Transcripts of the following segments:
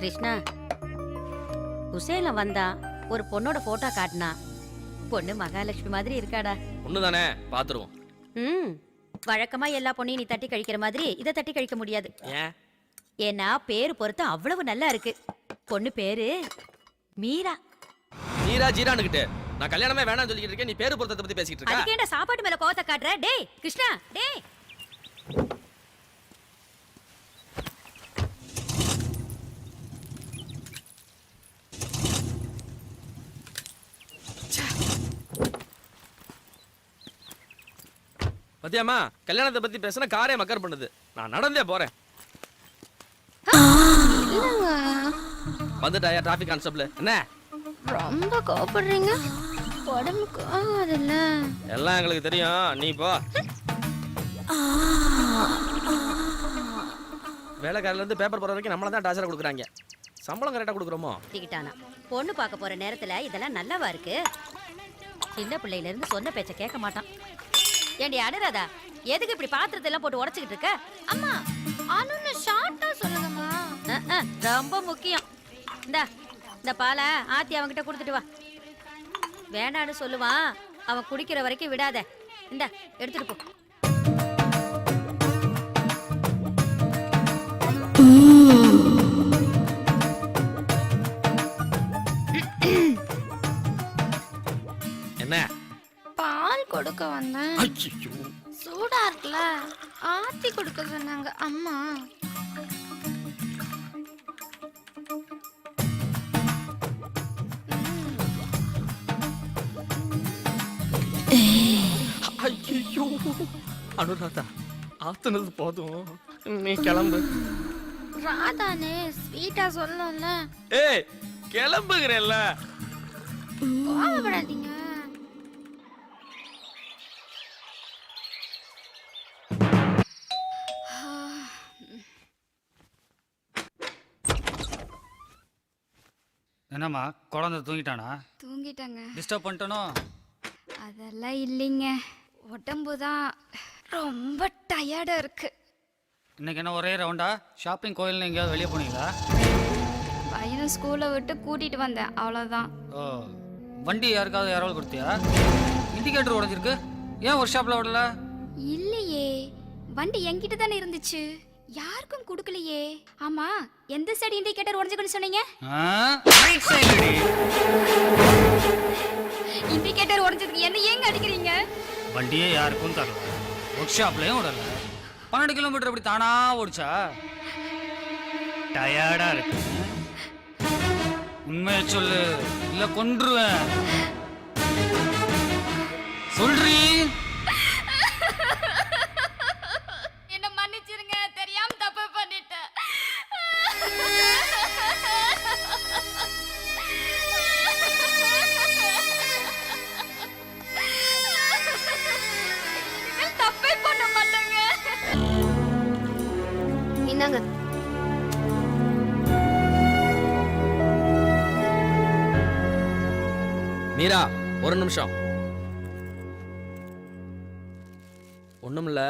கிருஷ்ணா உசேல வந்தா ஒரு பொண்ணோட போட்டோ காட்டினா பொண்ணு மகாலட்சுமி மாதிரி இருக்காடா. ஒண்ணுதானே பாத்துருவோம். ம் வழக்கமா எல்லா பொண்ணையும் நீ தட்டி கழிக்கிற மாதிரி இதை தட்டி கழிக்க முடியாது. ஏன்? ஏன்னா பேரு பொறுத்து அவ்வளவு நல்லா இருக்கு. பொண்ணு பேரு மீரா. நீரா ஜீரானுகிட்டு நான் கல்யாணமே வேணாம்னு சொல்லிக்கிட்டு இருக்கேன் நீ பேரு பொருத்தத்தை பத்தி பேசிக்கிட்டு இருக்க? அதுக்கேண்டா சாப்பாட்டு மேல கோவத்தை காட்டுற? டேய் கிருஷ்ணா டேய். பத்தியாமா கல்யாணத்தை பத்தி பேசினா காரே மக்கர் பண்ணுது. நான் நடந்தே போறேன். வந்துட்டாயா டிராஃபிக் கான்ஸ்டபிள் என்ன? ரொம்ப கோபப்படுறீங்க உடம்புக்கு ஆகாதுல்ல. எல்லாம் எங்களுக்கு தெரியும். நீ போ. வேலைக்காரில இருந்து பேப்பர் போற வரைக்கும் நம்மள தான் டார்ச்சர் கொடுக்குறாங்க. சம்பளம் கரெக்டா கொடுக்குறோமோ? திக்கிட்டானா பொண்ணு பார்க்க போற நேரத்துல இதெல்லாம் நல்லவா இருக்கு? சின்ன பிள்ளையில இருந்து சொன்ன பேச்ச கேட்க மாட்டான். ஏண்டி அனுராதா எதுக்கு இப்படி பாத்திரத்தை எல்லாம் போட்டு உடைச்சுக்கிட்டு இருக்க? அம்மா அனுன்னு ஷார்ட்டா சொல்லுங்கம்மா. அஹ், அஹ், ரொம்ப முக்கியம். இந்தா இந்த பாலை ஆத்தி அவன்கிட்ட கொடுத்துட்டு வா. வேண்டான்னு சொல்லுவான் அவன் குடிக்கிற வரைக்கும் விடாத. இந்தா எடுத்துட்டு போ. என்ன? பால் கொடுக்க வந்தேன். சூடா இருக்குல்ல? ஆத்தி கொடுக்க சொன்னாங்க அம்மா. ஐயோ அனுராதா ஆத்துனது போதும். நீ கிளம்பு. ராதானே ஸ்வீட்டா சொல்லல ஏய் கிளம்புகிறேன்ல கோவப்படாதீங்க. என்னம்மா குழந்தை தூங்கிட்டானா? தூங்கிட்டேங்க. டிஸ்டர்ப் பண்ணிட்டனோ? அதெல்லாம் இல்லைங்க. உடம்பு தான் ரொம்ப டயர்டா இருக்கு. இன்னைக்கு என்ன ஒரே ரவுண்டா ஷாப்பிங் கோயில்னு எங்கேயாவது வெளியே போனீங்களா? பையனை ஸ்கூலை விட்டு கூட்டிட்டு வந்தேன். அவ்வளோதான் ஓ வண்டி யாருக்காவது யாராவது கொடுத்தியா? இண்டிகேட்டர் உடஞ்சிருக்கு. ஏன் ஒர்க் ஷாப்பில் விடல? இல்லையே. வண்டி என்கிட்ட தானே இருந்துச்சு. யாருக்கும் கொடுக்கலையே. ஆமா எந்த சைடு இண்டிகேட்டர் உடஞ்சுக்கணும் சொன்னீங்க? இண்டிகேட்டர் உடஞ்சதுக்கு என்ன ஏங்க அடிக்கிறீங்க? வண்டியே யாருக்கும் தரல. ஒர்க் ஷாப்லேயும் விடல. பன்னெண்டு கிலோமீட்டர் அப்படி தானா ஓடிச்சா? டயர்டா இருக்கு. உண்மையை சொல்லு இல்ல கொன்றுவேன். சொல்றீ? மீரா ஒரு நிமிஷம். ஒண்ணுமில்ல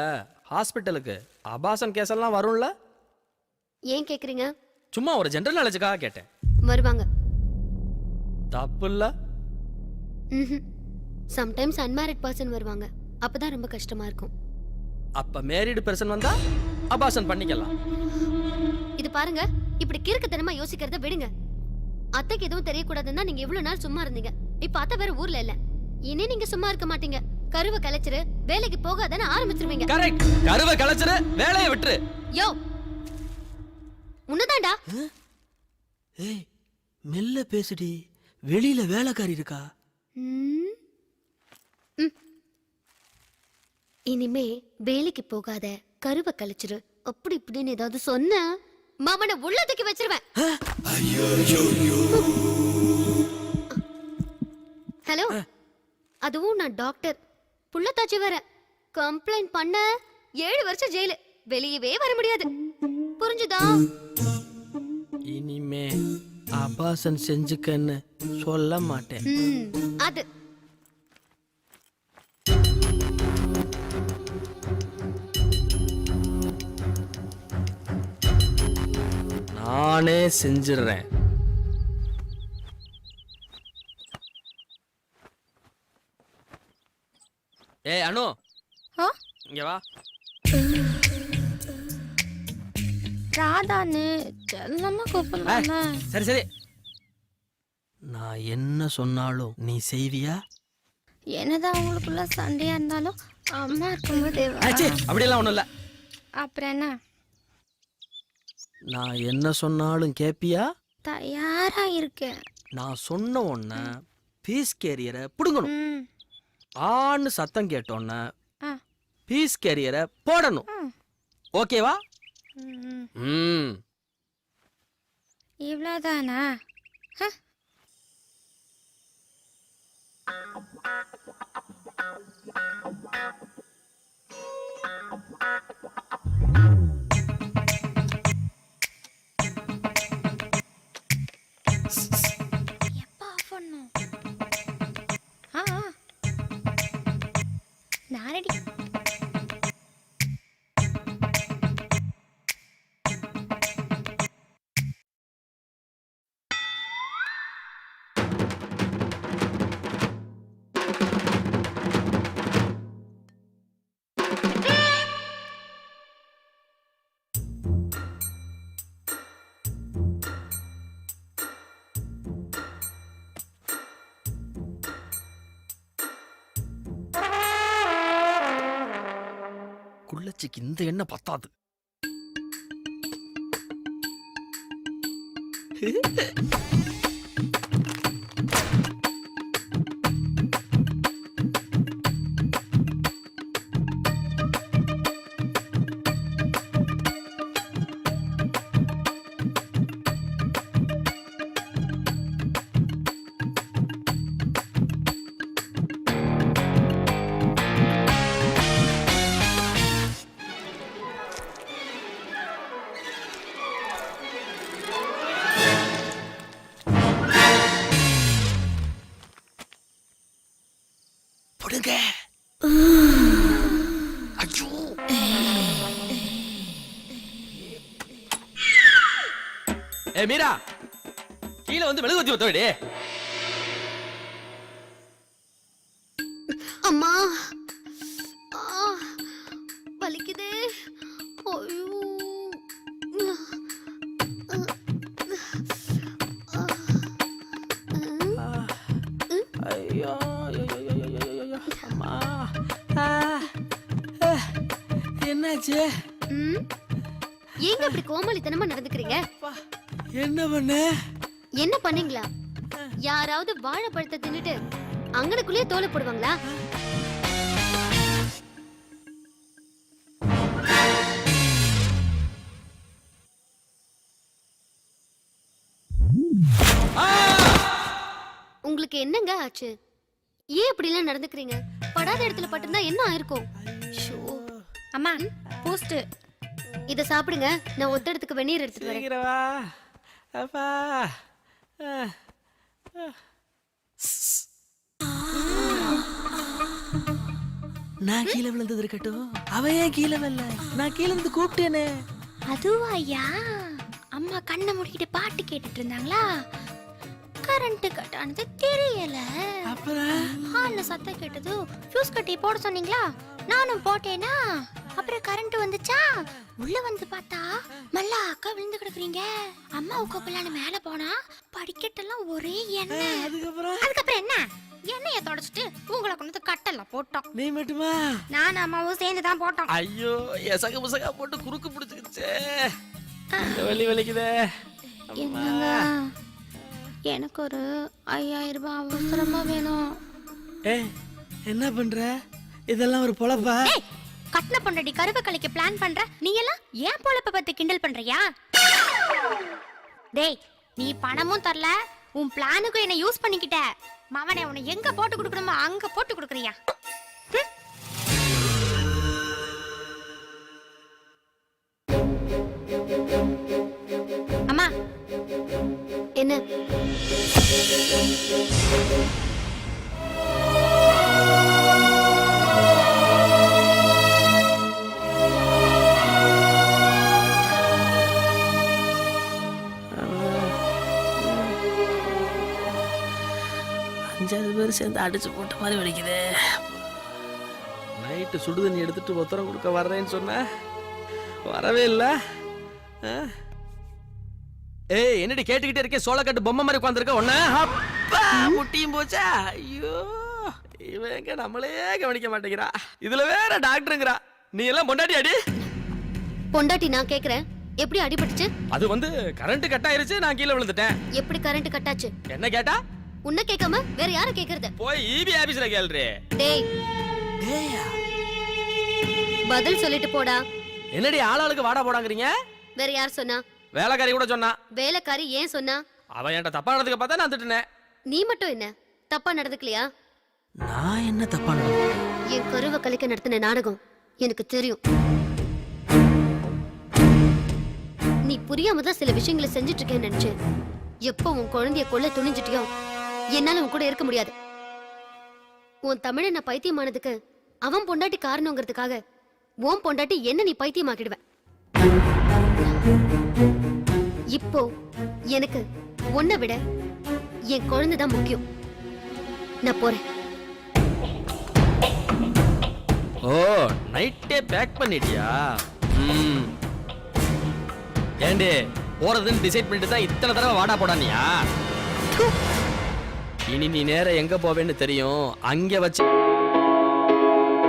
ஹாஸ்பிட்டலுக்கு. அபாசன் கேஸ் எல்லாம் வரும்ல? ஏன் கேக்குறீங்க? சும்மா ஒரு ஜென்ரல் நாலேஜுக்காக கேட்டேன். வருவாங்க. தப்பு இல்ல சம்டைம்ஸ் அன்மேரிட் பர்சன் வருவாங்க. அப்பதான் ரொம்ப கஷ்டமா இருக்கும். அப்ப மேரிடு பெர்சன் வந்தா அபாசன் பண்ணிக்கலாம். இது பாருங்க இப்படி கிறுக்குத்தனமா யோசிக்கிறத விடுங்க. அத்தைக்கு எதுவும் தெரியக்கூடாதுன்னா நீங்க இவ்வளவு நாள் சும்மா இருந்தீங்க. இப்ப அத்தை வேற ஊர்ல இல்ல. இனி நீங்க சும்மா இருக்க மாட்டீங்க. கருவை கலைச்சிரு வேலைக்கு போகாதான்னு ஆரம்பிச்சிருவீங்க. கரெக்ட் கருவை கலைச்சிரு வேலையை விட்டுரு. யோ! உன்னதாண்டா ஏய் மெல்ல பேசுடி. வெளியில வேலைக்காரி இருக்கா? ம். ம். இனிமே வேலைக்கு போகாத கருவை கழிச்சிரு அப்படி இப்படின்னு ஏதாவது சொன்ன மாமனை உள்ளதுக்கு வச்சிருவேன். ஹலோ. அதுவும் நான் டாக்டர். புள்ளத்தாச்சி வேற. கம்ப்ளைண்ட் பண்ண ஏழு வருஷம் ஜெயிலு. வெளியவே வர முடியாது. புரிஞ்சுதா? இனிமே அபாசன் செஞ்சுக்கன்னு சொல்ல மாட்டேன். அது. நான் நானே செஞ்சிடுறேன் ஏய் அனு? இங்க வா. ராதான்னு செல்லமா சரி சரி. நான் என்ன சொன்னாலும் நீ செய்வியா? என்னதான் அவங்களுக்குள்ள சண்டையா இருந்தாலும் அம்மா இருக்கும்போது அப்படியெல்லாம் ஒண்ணும் இல்ல. அப்புறம் என்ன? நான் என்ன சொன்னாலும் கேப்பியா? தயாரா இருக்கேன். நான் சொன்ன உடனே பீஸ் கேரியரை பிடுங்கணும். ஆன்னு சத்தம் கேட்டோன்னே. பீஸ் கேரியரை போடணும். ஓகேவா? ம். இவ்வளோதானா எப்போ ஆஃப் பண்ணும் நாரடி. thank you குள்ளச்சிக்கு இந்த எண்ணெய் பத்தாது. Hehehe ஏய் மீரா. கீழே வந்து மெழுகுவத்தி ஒத்தவடி. அம்மா. ஆ, வலிக்குதே. ஐயோ. ஐயோ ஐயோ, ஐயோ, ஐயோ, ஐயோ, ஐயோ, அம்மா. ஆ, ஆ, என்னாச்சு? ம்? ஏங்க இப்படி கோமாளித்தனமா நடந்துக்கிறீங்க? என்ன பண்ண? என்ன பண்ணீங்களா? யாராவது வாழைப்பழத்தை தின்னுட்டு அங்கனக்குள்ளேயே தோலை போடுவாங்களா? உங்களுக்கு என்னங்க ஆச்சு? ஏன் இப்படி எல்லாம் நடந்துக்கிறீங்க? படாத இடத்துல பட்டிருந்தா என்ன ஆயிருக்கும். அம்மா பூஸ்ட் இத சாப்பிடுங்க. நான் ஒத்த இடத்துக்கு வெந்நீர் எடுத்துட்டு வரேன். அப்பா. நான் கீழே விழுந்தது இருக்கட்டும். அவ ஏன் கீழே வரல? நான் கீழே இருந்து கூப்பிட்டேனே. அதுவா ஐயா? அம்மா கண்ணை மூடிக்கிட்டு பாட்டு கேட்டுட்டு இருந்தாங்களா? கரண்ட் கட் ஆனது தெரியல. அப்புறம்? ஹால்ல சத்தம் கேட்டது ஃபியூஸ் கட்டி போட சொன்னீங்களா? நானும் போட்டேனா? அப்புறம் கரண்ட் வந்துச்சா? உள்ள வந்து பார்த்தா மல்லா அக்கா விழுந்து கிடக்குறீங்க. அம்மாவை கூப்பிடலான்னு மேல போனா படிக்கட்டெல்லாம் ஒரே எண்ணெய். அதுக்கப்புறம்? அதுக்கப்புறம் என்ன? எண்ணெயை தொடச்சிட்டு உங்களை கொண்டு வந்து கட்டெல்லாம் போட்டோம். நீ மட்டுமா? நானும் அம்மாவும் சேர்ந்து தான் போட்டோம். ஐயோ எசக முசகா போட்டு குறுக்கு பிடிச்சிக்கிச்சே. வலி வலிக்குதே. எனக்கு ஒரு ஐயாயிரம் ரூபாய் அவசரமா வேணும். ஏ என்ன பண்ற? இதெல்லாம் ஒரு பொழப்பா? கட்டின கட்டின கருவை கருவக்கலைக்கு பிளான் பண்ற நீ எல்லாம் ஏன் பொழப்ப பத்தி கிண்டல் பண்றியா? டேய் நீ பணமும் தரல உன் பிளானுக்கும் என்ன யூஸ் பண்ணிக்கிட்ட. மவனே உன்னை எங்க போட்டு கொடுக்கணுமோ அங்க போட்டு கொடுக்குறியா? அம்மா என்ன? ரெண்டும் சேர்ந்து அடிச்சு போட்ட மாதிரி வலிக்குது. நைட்டு சுடுதண்ணி எடுத்துட்டு உத்தரம் கொடுக்க வர்றேன்னு சொன்ன? வரவே இல்லை. ஏய் என்னடி கேட்டுக்கிட்டே இருக்கே? சோளக்கட்டு பொம்மை மாதிரி உட்காந்துருக்க ஒண்ணு அப்பா முட்டியும் போச்சா? ஐயோ! இவன் எங்க நம்மளே கவனிக்க மாட்டேங்கிறா. இதுல வேற டாக்டருங்கிறா. நீ எல்லாம் பொண்டாட்டி அடி பொண்டாட்டி நான் கேக்குறேன். எப்படி அடிபட்டுச்சு? அது வந்து கரண்ட் கட் ஆயிருச்சு நான் கீழே விழுந்துட்டேன். எப்படி கரண்ட் கட்டாச்சு என்ன கேட்டா? உன்னை கேட்காம வேற யார கேக்குறது? போய் இபி ஆபீஸ்ல கேள்றி. டேய். பதில் சொல்லிட்டு போடா. என்னடி ஆளாளுக்கு வாடா போடாங்கறீங்க? வேற யார் சொன்னா? வேலைக்காரி கூட சொன்னா. வேலைக்காரி ஏன் சொன்னா? அவன் என்கிட்ட தப்பா நடந்துக்க பார்த்தா நான் திட்டுனேன். நீ மட்டும் என்ன? தப்பா நடந்துக்கலையா? நான் என்ன தப்பா நடந்தேன் என் கருவை கலைக்க நடத்தின நாடகம் எனக்கு தெரியும். நீ புரியாம தான் சில விஷயங்களை செஞ்சுட்டு இருக்கேன்னு நினைச்சேன். எப்போ உன் குழந்தைய கொல்ல துணிஞ்சிட்டியோ என்னால உன் கூட இருக்க முடியாது. உன் தமிழனை பைத்தியமானதுக்கு அவன் பொண்டாட்டி காரணங்கிறதுக்காக உன் பொண்டாட்டி என்ன நீ பைத்தியமாக்கிடுவ? இப்போ எனக்கு உன்னை விட என் குழந்தை தான் முக்கியம். நான் போறேன். ஓ நைட்டே பேக் பண்ணிட்டியா? ம். ஏண்டி போறதுன்னு டிசைட் பண்ணிட்டு தான் இத்தனை தடவை வாடா போடானியா? இனி நீ நேரம் எங்க போவேன்னு தெரியும்? அங்க வச்சு